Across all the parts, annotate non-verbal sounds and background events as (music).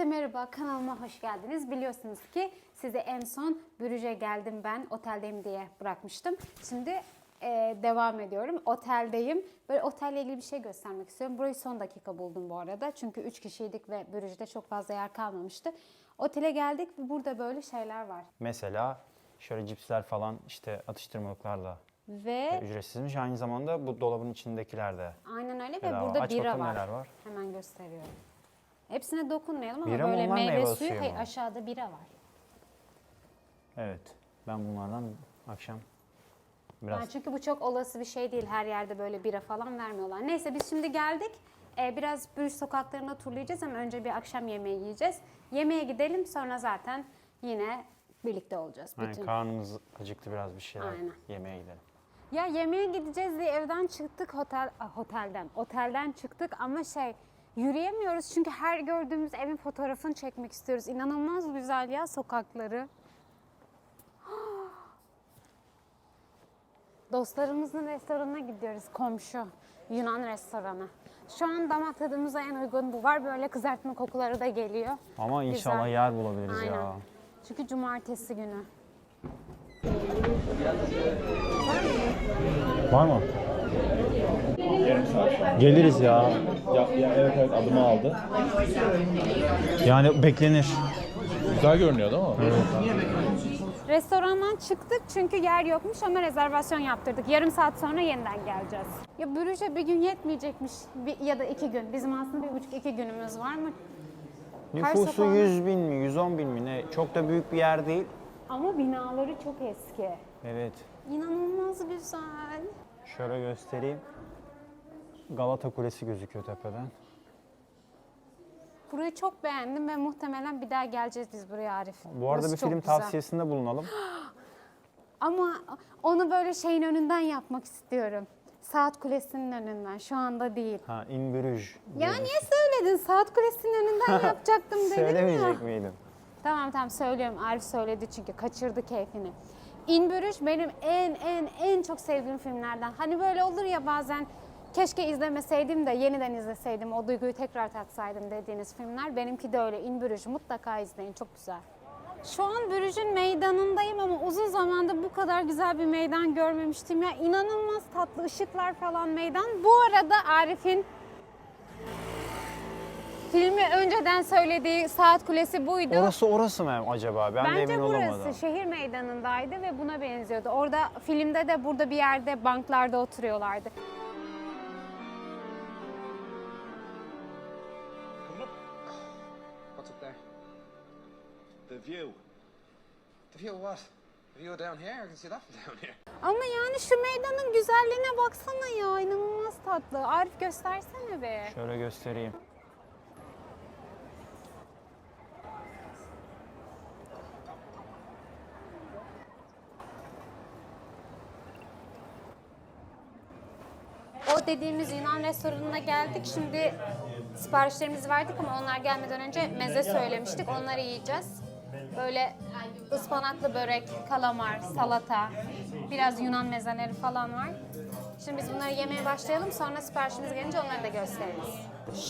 Herkese merhaba, kanalıma hoş geldiniz. Biliyorsunuz ki size en son Brüj'e geldim ben, oteldeyim diye bırakmıştım. Şimdi e, devam ediyorum, oteldeyim. Böyle otelle ilgili bir şey göstermek istiyorum. Burayı son dakika buldum bu arada. Çünkü 3 kişiydik ve Brüj'de çok fazla yer kalmamıştı. Otele geldik ve burada böyle şeyler var. Mesela şöyle cipsler falan işte atıştırmalıklarla Ve ücretsizmiş. Aynı zamanda bu dolabın içindekiler de. aynen öyle ve burada Aç bira var. var. Hemen gösteriyorum. Hepsine dokunmayalım ama Bira mı böyle onlar, meyve meyve suyu, suyu mu? hayır aşağıda bira var. Evet. Ben bunlardan akşam biraz Yani çünkü bu çok olası bir şey değil. Her yerde böyle bira falan vermiyorlar. Neyse biz şimdi geldik. Ee, biraz Brüj sokaklarında turlayacağız ama önce bir akşam yemeği yiyeceğiz. Yemeğe gidelim sonra zaten yine birlikte olacağız. Bütün. karnımız acıktı biraz bir şeyler Aynen. yemeye gidelim. Ya yemeğe gideceğiz diye evden çıktık hotel ah, otelden. Otelden çıktık ama şey yürüyemiyoruz çünkü her gördüğümüz evin fotoğrafını çekmek istiyoruz. İnanılmaz güzel ya sokakları. (gasps) Dostlarımızın restoranına gidiyoruz komşu. Yunan restoranı. Şu an damak tadımıza en uygun bu var. Böyle kızartma kokuları da geliyor. Ama inşallah Güzel. yer bulabiliriz Aynen. ya. Çünkü cumartesi günü. Var mı? Geliriz ya. Ya, ya evet evet adımı aldı. Yani beklenir. Güzel görünüyor değil mi? Restorandan çıktık çünkü yer yokmuş ama rezervasyon yaptırdık. Yarım saat sonra yeniden geleceğiz. Ya Brüj'e bir gün yetmeyecekmiş bir, ya da iki gün. Bizim aslında bir buçuk iki günümüz var mı? Her Nüfusu sokağın- 100 bin mi, 110 bin mi ne? Çok da büyük bir yer değil. Ama binaları çok eski. Evet. İnanılmaz güzel. Şöyle göstereyim. Galata Kulesi gözüküyor tepeden. Burayı çok beğendim ve muhtemelen bir daha geleceğiz biz buraya Arif. Bu arada Burası bir çok film güzel. tavsiyesinde bulunalım. (gasps) Ama onu böyle şeyin önünden yapmak istiyorum. Saat Kulesi'nin önünden. Şu anda değil. Ha, In Bruges. Ya niye söyledin? Saat Kulesi'nin önünden (laughs) yapacaktım dedim ya. Söylemeyecek miydin? Tamam tamam söylüyorum. Arif söyledi çünkü kaçırdı keyfini. In Bruges benim en en en çok sevdiğim filmlerden. Hani böyle olur ya bazen keşke izlemeseydim de yeniden izleseydim, o duyguyu tekrar tatsaydım dediğiniz filmler. Benimki de öyle. In Bruges mutlaka izleyin. Çok güzel. Şu an Bruges'ün meydanındayım ama uzun zamandır bu kadar güzel bir meydan görmemiştim. Ya inanılmaz tatlı ışıklar falan meydan. Bu arada Arif'in filmi önceden söylediği Saat Kulesi buydu. Orası orası mı acaba? Ben de Bence emin burası olamadım. şehir meydanındaydı ve buna benziyordu. Orada filmde de burada bir yerde banklarda oturuyorlardı. What's up there? The view. The view of what? The view down here? I can see that from down here. Ama yani şu meydanın güzelliğine baksana ya inanılmaz tatlı. Arif göstersene be. Şöyle göstereyim. O dediğimiz Yunan restoranına geldik. Şimdi siparişlerimizi verdik ama onlar gelmeden önce meze söylemiştik. Onları yiyeceğiz. Böyle ıspanaklı börek, kalamar, salata, biraz Yunan mezeleri falan var. Şimdi biz bunları yemeye başlayalım. Sonra siparişimiz gelince onları da gösteririz.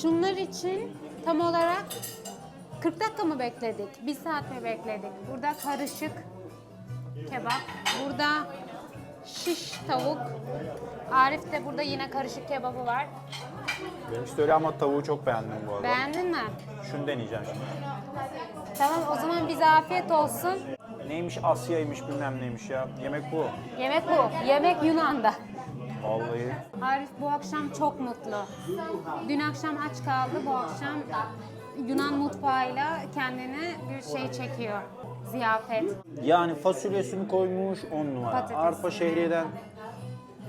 Şunlar için tam olarak 40 dakika mı bekledik? Bir saat mi bekledik? Burada karışık kebap. Burada şiş tavuk. Arif de burada yine karışık kebabı var. Benim işte öyle ama tavuğu çok beğendim bu arada. Beğendin mi? Şunu deneyeceğim şimdi. Tamam o zaman bize afiyet olsun. Neymiş Asya'ymış bilmem neymiş ya. Yemek bu. Yemek bu. Yemek Yunan'da. Vallahi. Arif bu akşam çok mutlu. Dün akşam aç kaldı. Bu akşam Yunan mutfağıyla kendine bir şey çekiyor. Ziyafet. Yani fasulyesini koymuş 10 numara. Patates. Arpa şehriyeden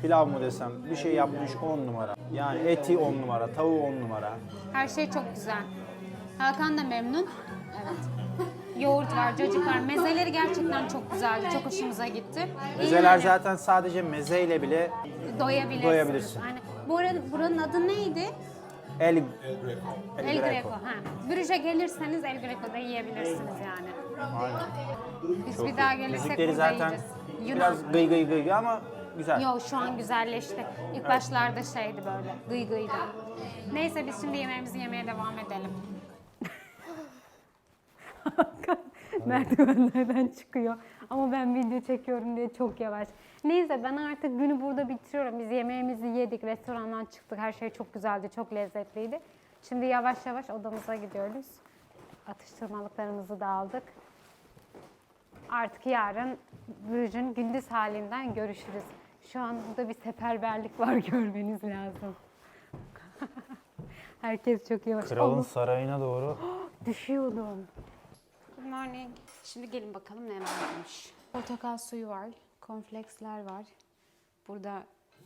pilav mı desem bir şey yapmış 10 numara. Yani eti 10 numara, tavuğu 10 numara. Her şey çok güzel. Hakan da memnun. Evet. Yoğurt var, cacık var. Mezeleri gerçekten çok güzeldi. Çok hoşumuza gitti. Mezeler Yani zaten sadece mezeyle bile doyabilirsin. doyabilirsin. Aynen. Bu arada buranın adı neydi? el El, El Greco. Ha. Brüj'e gelirseniz El Greco'da yiyebilirsiniz yani. Aynen. Biz Çok bir daha iyi. gelirsek Müzikleri burada zaten yiyeceğiz. Yunan. biraz gıy gıy gıy ama güzel. Yo şu an güzelleşti. İlk başlarda şeydi böyle gıy gıydı. Neyse biz şimdi yemeğimizi yemeye devam edelim. (laughs) merdivenlerden çıkıyor. Ama ben video çekiyorum diye çok yavaş. Neyse ben artık günü burada bitiriyorum. Biz yemeğimizi yedik, restorandan çıktık. Her şey çok güzeldi, çok lezzetliydi. Şimdi yavaş yavaş odamıza gidiyoruz. Atıştırmalıklarımızı da aldık. Artık yarın Brüj'ün gündüz halinden görüşürüz. Şu an burada bir seferberlik var (laughs) görmeniz lazım. Herkes çok yavaş. Kralın Allah, sarayına doğru (gasps) düşüyordum. Good morning. Şimdi gelin bakalım ne varmış. Portakal suyu var, cornflakesler var. Burada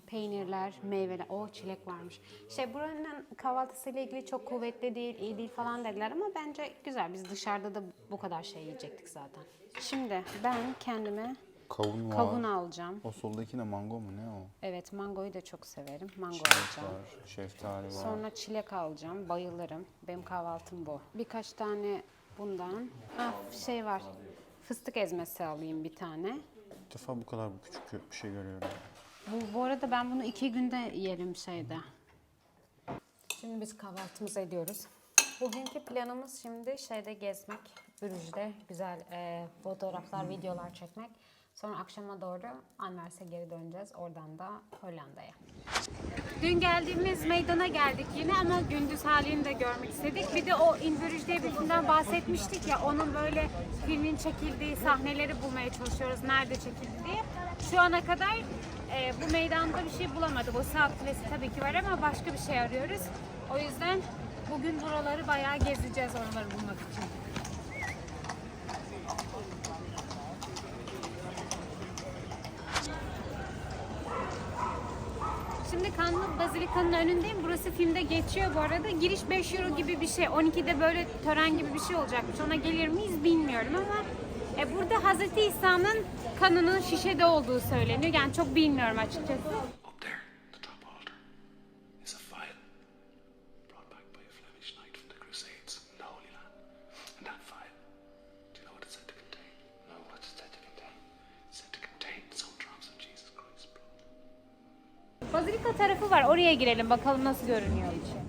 peynirler, meyveler, o çilek varmış. Şey buranın kahvaltısıyla ilgili çok kuvvetli değil, iyi değil falan dediler ama bence güzel. Biz dışarıda da bu kadar şey yiyecektik zaten. Şimdi ben kendime Kavun var. kavun alacağım. O soldaki ne mango mu ne o? Evet mangoyu da çok severim. Mango Çilek alacağım. var, şeftali var. Sonra çilek alacağım. Bayılırım. Benim kahvaltım bu. Birkaç tane bundan. Ah şey var. Fıstık ezmesi alayım bir tane. İlk defa bu kadar küçük bir şey görüyorum. Bu, bu arada ben bunu iki günde yerim şeyde. Şimdi biz kahvaltımızı ediyoruz. Bugünkü planımız şimdi şeyde gezmek, Brüj'de güzel e, fotoğraflar, videolar çekmek. Sonra akşama doğru Anvers'e geri döneceğiz. Oradan da Hollanda'ya. Dün geldiğimiz meydana geldik yine ama gündüz halini de görmek istedik. Bir de o In Bruges diye bir filmden bahsetmiştik ya onun böyle filmin çekildiği sahneleri bulmaya çalışıyoruz. Nerede çekildi diye. Şu ana kadar e, bu meydanda bir şey bulamadık. O saat kulesi tabii ki var ama başka bir şey arıyoruz. O yüzden bugün buraları bayağı gezeceğiz oraları bulmak için. Şimdi Kanlı Bazilika'nın önündeyim. Burası filmde geçiyor bu arada. Giriş 5 euro gibi bir şey. 12'de böyle tören gibi bir şey olacakmış. Ona gelir miyiz bilmiyorum ama e, burada Hazreti İsa'nın kanının şişede olduğu söyleniyor. Yani çok bilmiyorum açıkçası. Bazilika tarafı var. Oraya girelim bakalım nasıl görünüyor içi.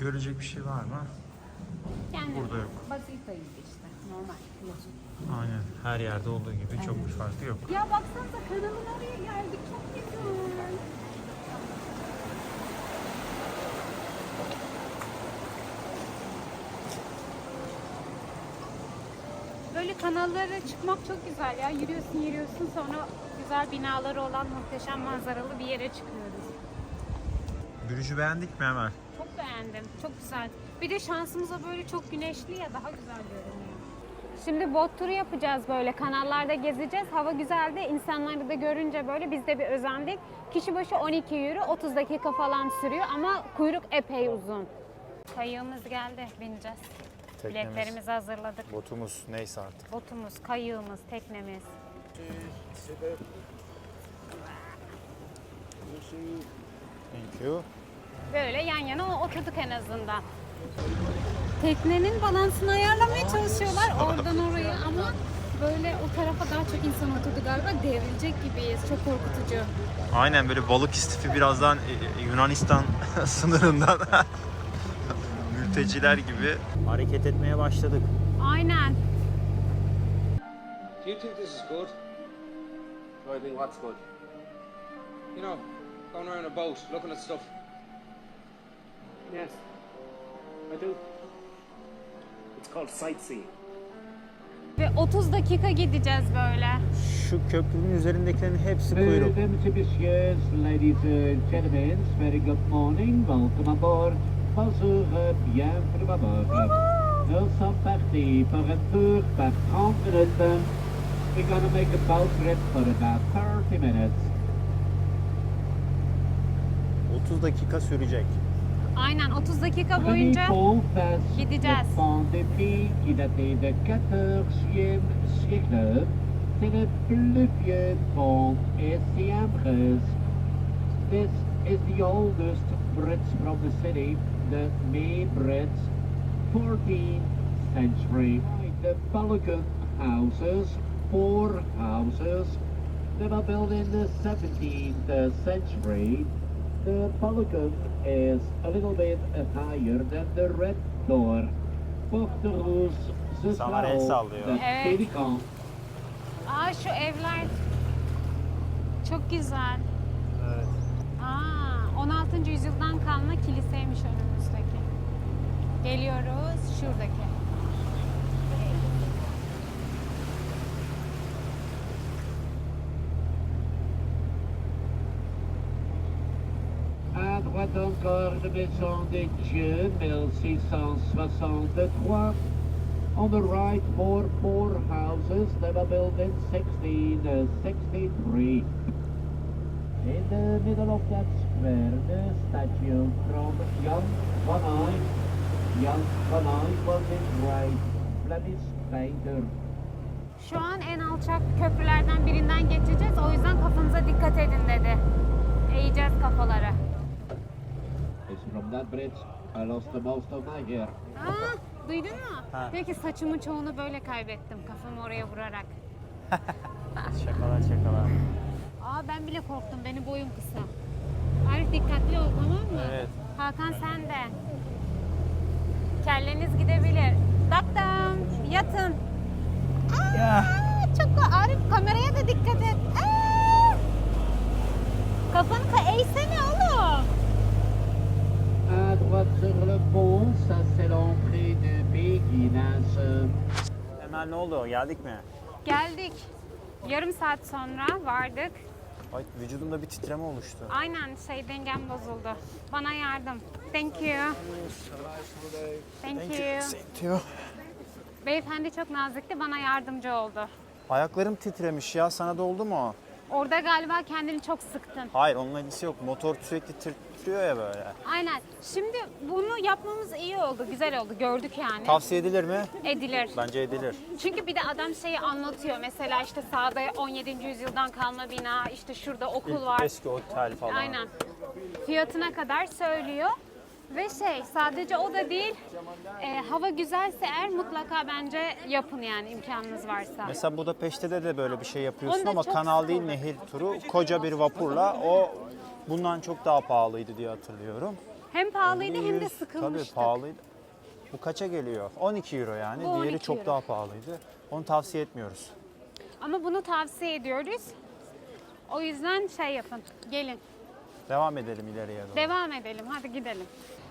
görecek bir şey var mı? Yani Burada yok. Bazilika gibi işte. Normal. Aynen. Her yerde olduğu gibi çok bir farkı yok. Ya baksanıza kanalın oraya geldik. Kanallara çıkmak çok güzel ya. Yürüyorsun yürüyorsun sonra güzel binaları olan muhteşem manzaralı bir yere çıkıyoruz. Brüj'ü beğendik mi Emel? Çok beğendim. Çok güzel. Bir de şansımıza böyle çok güneşli ya daha güzel görünüyor. Şimdi bot turu yapacağız böyle. Kanallarda gezeceğiz. Hava güzeldi. İnsanları da görünce böyle biz de bir özendik. Kişi başı 12 euro, 30 dakika falan sürüyor ama kuyruk epey uzun. Kayığımız geldi. Bineceğiz. Teknemiz. Biletlerimizi hazırladık. Botumuz neyse artık. Botumuz, kayığımız, teknemiz. Thank you. Böyle yan yana oturduk en azından. Teknenin balansını ayarlamaya çalışıyorlar oradan oraya ama böyle o tarafa daha çok insan oturdu galiba devrilecek gibiyiz. Çok korkutucu. Aynen böyle balık istifi birazdan e, Yunanistan (laughs) sınırından (laughs) mülteciler gibi hareket etmeye başladık. Aynen. Do you think this is good? Do I think what's good? You know, going around a boat, looking at stuff. Yes, I do. It's called sightseeing. Ve 30 dakika gideceğiz böyle. Şu köprünün üzerindekilerin hepsi kuyruk. Ladies and gentlemen, very good morning, welcome aboard. Bonjour, bienvenue à bord. Nous sommes partis pour un tour par 30 minutes. We're gonna make a boat trip for about 30 minutes. 30 dakika sürecek. Aynen 30 dakika boyunca gideceğiz. le pont des Filles qui datait de 14e siècle. C'est le plus vieux pont ici en Brest. This is the oldest bridge from the city, the main bridge, 14th century. the Balkan houses, four houses. They were built in the 17th century. The Balkan is a little bit higher than the red door. Porteroes, ce Sana el sera sallıyor. the Evet. Pelican. Aa şu evler çok güzel. Evet. Aa 16. yüzyıldan kalma kiliseymiş önümüzdeki. Geliyoruz şuradaki. À droite encore de Maison de Dieu, 1663. On the right, more four houses that were built in 1663. In the middle of that the statue from Jan van Eyck. Jan van Eyck was a great Flemish painter. Şu an en alçak köprülerden birinden geçeceğiz. O yüzden kafanıza dikkat edin dedi. Eğeceğiz kafaları. It's from that bridge I lost the most of my hair. Aa, duydun mu? Ha. Diyor ki saçımın çoğunu böyle kaybettim kafamı oraya vurarak. (laughs) Şakalar şakalar. Aa ben bile korktum. Benim boyum kısa. Arif dikkatli ol tamam mı? Evet. Hakan sen de. Kelleniz gidebilir. Taktım. Yatın. Aa, çok Arif kameraya da dikkat et. Aa! Kafanı ka eğsene oğlum. À droite sur le pont, ça c'est l'entrée de Béguinas. Hemen ne oldu? Geldik mi? Geldik. Yarım saat sonra vardık. Ay vücudumda bir titreme oluştu. Aynen şey dengem bozuldu. Bana yardım. Thank you. Thank you. Diyor. Beyefendi çok nazikti, bana yardımcı oldu. Ayaklarım titremiş ya. Sana da oldu mu? Orada galiba kendini çok sıktın. Hayır onunla ilgisi yok. Motor sürekli titriyor ya böyle. Aynen. Şimdi bunu yapmamız iyi oldu, güzel oldu. Gördük yani. Tavsiye edilir mi? Edilir. Bence edilir. Çünkü bir de adam şeyi anlatıyor. Mesela işte sağda 17. yüzyıldan kalma bina, işte şurada okul var. Eski otel falan. Aynen. Fiyatına kadar söylüyor. Ve şey sadece o da değil, e, hava güzelse eğer mutlaka bence yapın yani imkanınız varsa. Mesela Budapeşte'de de böyle bir şey yapıyorsun Onda ama çok kanal değil sıkıldım. nehir turu. Koca bir vapurla o bundan çok daha pahalıydı diye hatırlıyorum. Hem pahalıydı hem de Yüz- sıkılmıştık. Tabii pahalıydı. Bu kaça geliyor? 12 euro yani. Bu Diğeri 12 çok euro. daha pahalıydı. Onu tavsiye etmiyoruz. Ama bunu tavsiye ediyoruz. O yüzden şey yapın, gelin. Devam edelim ileriye doğru. Devam edelim, hadi gidelim.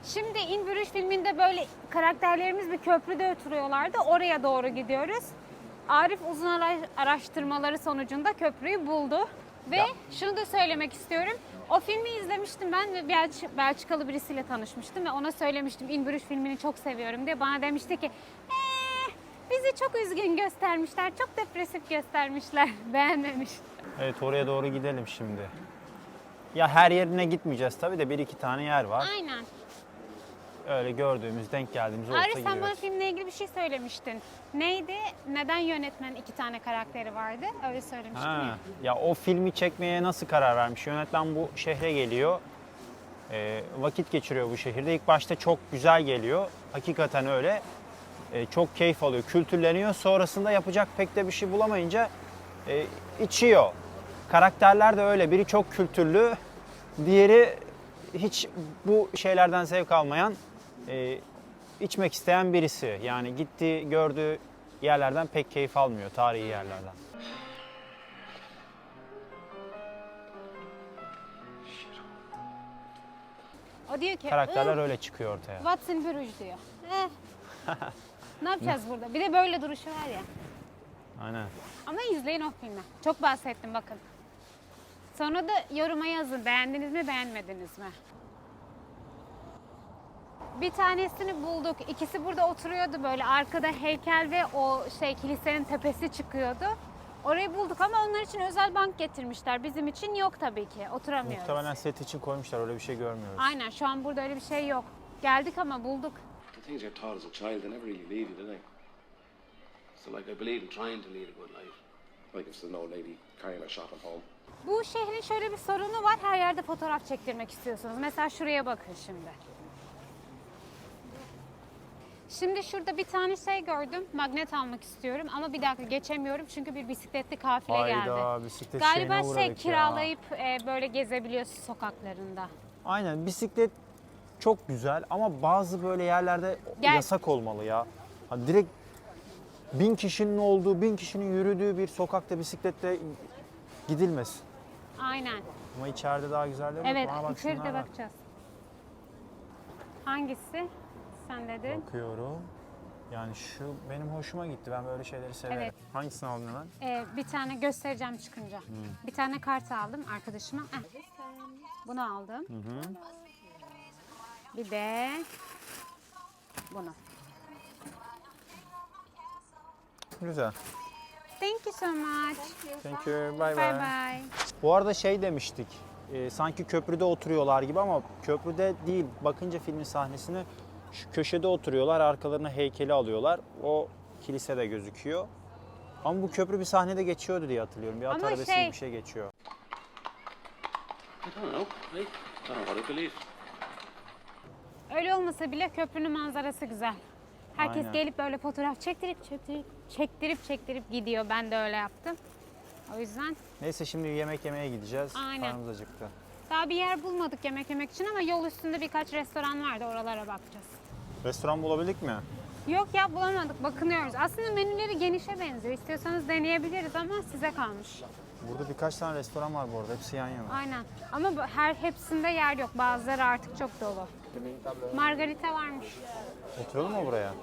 Şimdi İn Bruges filminde böyle karakterlerimiz bir köprüde oturuyorlardı. Oraya doğru gidiyoruz. Arif uzun ara- araştırmaları sonucunda köprüyü buldu. Ve şunu da söylemek istiyorum. O filmi izlemiştim ben ve Belç- Belçikalı birisiyle tanışmıştım ve ona söylemiştim İn Bruges filmini çok seviyorum diye. Bana demişti ki "Ee, bizi çok üzgün göstermişler, çok depresif göstermişler, (laughs) beğenmemiş. Evet oraya doğru gidelim şimdi. Ya her yerine gitmeyeceğiz tabii de bir iki tane yer var. Aynen. Öyle gördüğümüz, denk geldiğimiz olsa Arif sen bana filmle ilgili bir şey söylemiştin. Neydi? Neden yönetmen iki tane karakteri vardı? Öyle söylemiştin ya. Ha, ya o filmi çekmeye nasıl karar vermiş? Yönetmen bu şehre geliyor. Ee, vakit geçiriyor bu şehirde. İlk başta çok güzel geliyor. Hakikaten öyle. Ee, çok keyif alıyor, kültürleniyor. Sonrasında yapacak pek de bir şey bulamayınca e, içiyor. Karakterler de öyle. Biri çok kültürlü, diğeri hiç bu şeylerden zevk almayan, e, içmek isteyen birisi. Yani gitti gördüğü yerlerden pek keyif almıyor, tarihi yerlerden. O diyor ki Karakterler "Ih, öyle çıkıyor ortaya. What's in Bruges diyor. Eh. (laughs) ne yapacağız burada? Bir de böyle duruşu var ya. Aynen. Ama izleyin o filmi. Çok bahsettim bakın. Sonra da yoruma yazın. Beğendiniz mi beğenmediniz mi? Bir tanesini bulduk. İkisi burada oturuyordu böyle. Arkada heykel ve o şey kilisenin tepesi çıkıyordu. Orayı bulduk ama onlar için özel bank getirmişler. Bizim için yok tabii ki. Oturamıyoruz. Muhtemelen set için koymuşlar öyle bir şey görmüyoruz. Aynen şu an burada öyle bir şey yok. Geldik ama bulduk. The things I taught as a child, they never really leave you, did they? So, like, I believe in trying to lead a good life. Like if there's an old lady carrying her shopping home. Bu şehrin şöyle bir sorunu var. Her yerde fotoğraf çektirmek istiyorsunuz. Mesela şuraya bakın şimdi. Şimdi şurada bir tane şey gördüm. Magnet almak istiyorum ama bir dakika geçemiyorum çünkü bir bisikletli kafile geldi. Hayda bisiklet Galiba şey kiralayıp e, böyle gezebiliyorsun sokaklarında. Aynen bisiklet çok güzel ama bazı böyle yerlerde Gel. yasak olmalı ya. Hani direkt bin kişinin olduğu, bin kişinin yürüdüğü bir sokakta bisikletle gidilmesin. Aynen. Ama içeride daha güzelleri var. Evet, bak içeride var. bakacağız. Hangisi? Sen dedin. Bakıyorum. Yani şu benim hoşuma gitti. Ben böyle şeyleri severim. Evet. Hangisini aldın hemen? Ee, bir tane göstereceğim çıkınca. Bir tane kart aldım arkadaşıma. Eh. Bunu aldım. Bir de bunu. Güzel. Thank you so much. Thank you. Bye Bye bye. bye. Bu arada şey demiştik. e, sanki köprüde oturuyorlar gibi ama köprüde değil. Bakınca filmin sahnesini şu köşede oturuyorlar. Arkalarına heykeli alıyorlar. O kilise de gözüküyor. Ama bu köprü bir sahnede geçiyordu diye hatırlıyorum. Bir at Ama arabası şey- gibi bir şey geçiyor. I don't know. I don't know what I believe. Öyle olmasa bile köprünün manzarası güzel. Herkes Aynen. gelip böyle fotoğraf çektirip çektirip çektirip çektirip gidiyor. Ben de öyle yaptım. O yüzden Neyse şimdi yemek yemeye gideceğiz. Aynen. Karnımız acıktı. daha bir yer bulmadık yemek yemek için ama yol üstünde birkaç restoran vardı. Oralara bakacağız. Restoran bulabildik mi? Yok ya bulamadık. Bakınıyoruz. Aslında menüleri genişe benziyor. İstiyorsanız deneyebiliriz ama size kalmış. Burada birkaç tane restoran var bu arada. Hepsi yan yana. Aynen. Ama bu- her hepsinde yer yok. Bazıları artık çok dolu. Margarita varmış. Oturalım mı buraya?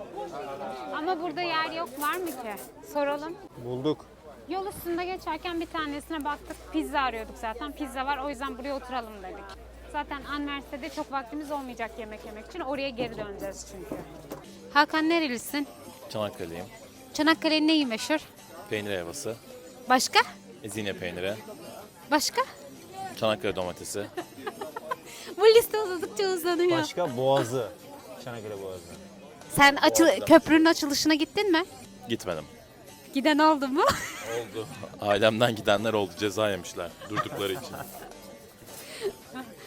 Ama burada yer yok. Var mı ki? Soralım. Bulduk. Yol üstünde geçerken bir tanesine baktık. Pizza arıyorduk zaten. Pizza var. O yüzden buraya oturalım dedik. Zaten Anvers'te çok vaktimiz olmayacak yemek yemek için. Oraya geri döneceğiz çünkü. Hakan nerelisin? Çanakkale'yim. Çanakkale'nin neyi meşhur? Peynir helvası, Başka? ezine peyniri, Başka? Çanakkale domatesi. (laughs) Bu liste uzadıkça uzanıyor. Başka Boğazı. Çanakkale Boğazı. Sen açıl köprünün açılışına gittin mi? Gitmedim. Giden oldu mu? (laughs) Oldu. Ailemden gidenler oldu. Ceza yemişler durdukları için.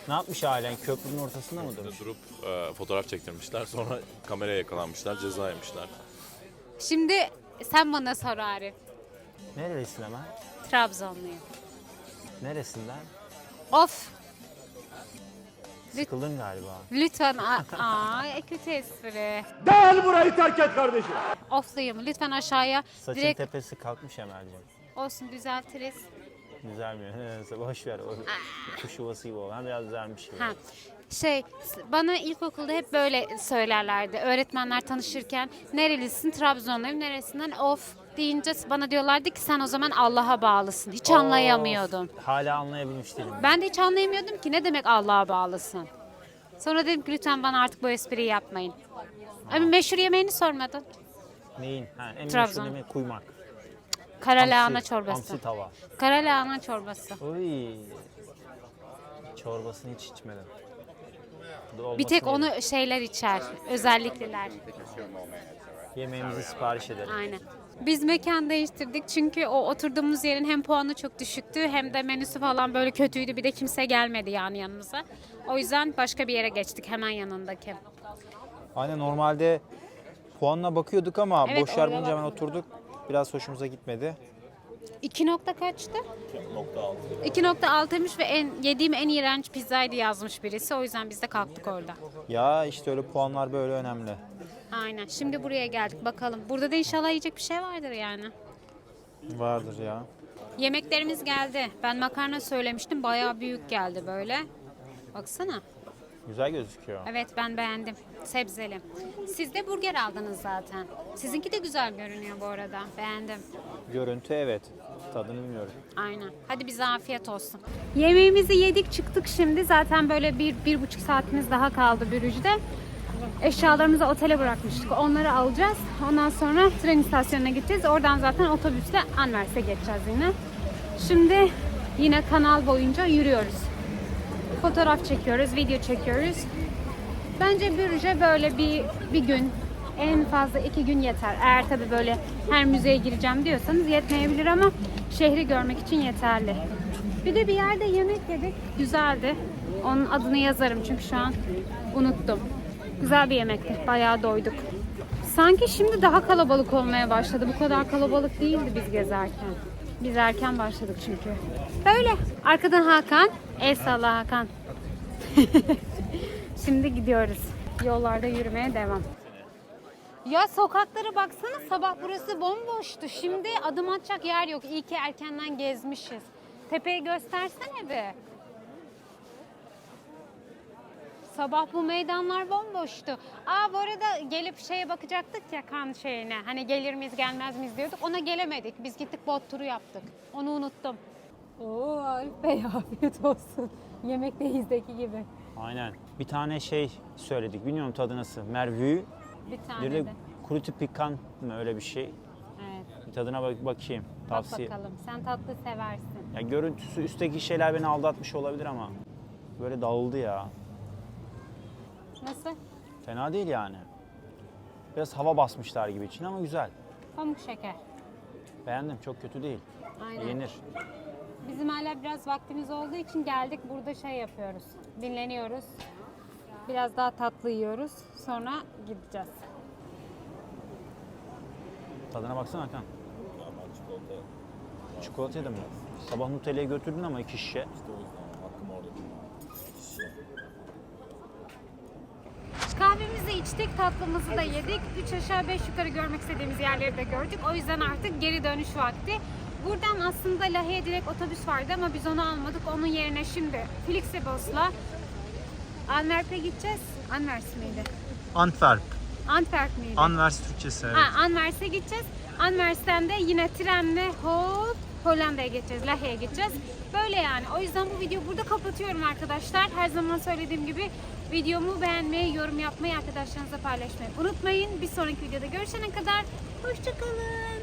Ne yapmış ailen? Köprünün ortasında mı durmuş? Durup e, fotoğraf çektirmişler. Sonra kameraya yakalanmışlar. Ceza yemişler. Şimdi sen bana sor Arif. Nerelisin hemen? Trabzonluyum. Neresinden? Of. Sıkıldın galiba. Lütfen. a- (laughs) Aa, kötü espri. Gel burayı terk et kardeşim. Ofluyum. Lütfen aşağıya Saçın direkt tepesi kalkmış Emel'ciğim. olsun düzeltiriz. Güzel? (laughs) Neyse boş ver. O kuş yuvası gibi o. Ben biraz düzelmiş gibi. Ha. Şey, s- bana ilkokulda hep böyle söylerlerdi. Öğretmenler tanışırken nerelisin? Trabzonluyum. Neresinden? Of deyince bana diyorlardı ki sen o zaman Allah'a bağlısın. Hiç anlayamıyordum. Hala anlayabilmiş değilim. Ben de hiç anlayamıyordum ki ne demek Allah'a bağlısın. Sonra dedim ki lütfen bana artık bu espriyi yapmayın. Ama meşhur yemeğini sormadın. Neyin? Ha, en Trabzon. meşhur yemeği kuymak. Kara lahana Hamsi- çorbası. Hamsi tava. Kara lahana çorbası. Uy. Çorbasını hiç içmedim. Bir tek onu şeyler içer. Özellikliler. Yemeğimizi sipariş edelim. Aynen. Biz mekan değiştirdik çünkü o oturduğumuz yerin hem puanı çok düşüktü hem de menüsü falan böyle kötüydü. Bir de kimse gelmedi yani yanımıza. O yüzden başka bir yere geçtik hemen yanındaki. Aynen normalde puanına bakıyorduk ama Evet, boş yer orada bulunca hemen oturduk. Biraz hoşumuza gitmedi. 2 nokta kaçtı? 2.6'ymış ve en yediğim en iğrenç pizzaydı yazmış birisi. O yüzden biz de kalktık orada. Ya işte öyle puanlar böyle önemli. Aynen. Şimdi buraya geldik bakalım. Burada da inşallah yiyecek bir şey vardır yani. Vardır ya. Yemeklerimiz geldi. Ben makarna söylemiştim. Bayağı büyük geldi böyle. Baksana. Güzel gözüküyor. Evet ben beğendim. Sebzeli. Siz de burger aldınız zaten. Sizinki de güzel görünüyor bu arada. Beğendim. Görüntü evet. Tadını bilmiyorum. Aynen. Hadi bize afiyet olsun. Yemeğimizi yedik çıktık şimdi. Zaten böyle bir, bir buçuk saatimiz daha kaldı Bürüc'de. Eşyalarımızı otele bırakmıştık. Onları alacağız. Ondan sonra tren istasyonuna gideceğiz. Oradan zaten otobüsle Anvers'e geçeceğiz yine. Şimdi yine kanal boyunca yürüyoruz. Fotoğraf çekiyoruz, video çekiyoruz. Bence Bürüc'e böyle bir, bir gün, en fazla iki gün yeter. Eğer tabii böyle her müzeye gireceğim diyorsanız yetmeyebilir ama şehri görmek için yeterli. Bir de bir yerde yemek yedik. Güzeldi. Onun adını yazarım çünkü şu an unuttum. Güzel bir yemekti. Bayağı doyduk. Sanki şimdi daha kalabalık olmaya başladı. Bu kadar kalabalık değildi biz gezerken. Biz erken başladık çünkü. Böyle. Arkadan Hakan. El salla Hakan. (laughs) şimdi gidiyoruz. Yollarda yürümeye devam. Ya sokaklara baksana sabah burası bomboştu. Şimdi adım atacak yer yok. İyi ki erkenden gezmişiz. Tepeyi göstersene bir. Sabah bu meydanlar bomboştu. Aa bu arada gelip şeye bakacaktık ya kan şeyine. Hani gelir miyiz gelmez miyiz diyorduk. Ona gelemedik. Biz gittik bot turu yaptık. Onu unuttum. Oo Arif Bey (laughs) afiyet olsun. Yemekteyizdeki gibi. Aynen. Bir tane şey söyledik. Bilmiyorum tadı nasıl. Mervü. Bir tane Bir de. de kurutu pikan mı öyle bir şey. Evet. Bir tadına bak bakayım. Bak Tavsiye. bakalım. Sen tatlı seversin. Ya görüntüsü üstteki şeyler beni aldatmış olabilir ama böyle dağıldı ya. Nasıl? Fena değil yani. Biraz hava basmışlar gibi için ama güzel. Pamuk şeker. Beğendim. Çok kötü değil. Aynen. Yenir. Bizim hala biraz vaktimiz olduğu için geldik burada şey yapıyoruz. Dinleniyoruz. Biraz daha tatlı yiyoruz. Sonra gideceğiz. Tadına baksana Hakan. Çikolata yedim mi? Sabah Nutella'ya götürdün ama iki şişe. Kahvemizi içtik, tatlımızı da yedik. Üç aşağı beş yukarı görmek istediğimiz yerleri de gördük. O yüzden artık geri dönüş vakti. Buradan aslında Lahey'e direkt otobüs vardı ama biz onu almadık. Onun yerine şimdi Flixibus'la Antwerp'e gideceğiz. Anvers miydi? Antwerp. Antwerp miydi? Anvers Türkçesi Ha, Anvers'e gideceğiz. Anvers'ten de yine trenle hop Hollanda'ya geçeceğiz, Lahey'e gideceğiz. Böyle yani. O yüzden bu videoyu burada kapatıyorum arkadaşlar. Her zaman söylediğim gibi videomu beğenmeyi, yorum yapmayı, arkadaşlarınızla paylaşmayı unutmayın. Bir sonraki videoda görüşene kadar hoşçakalın.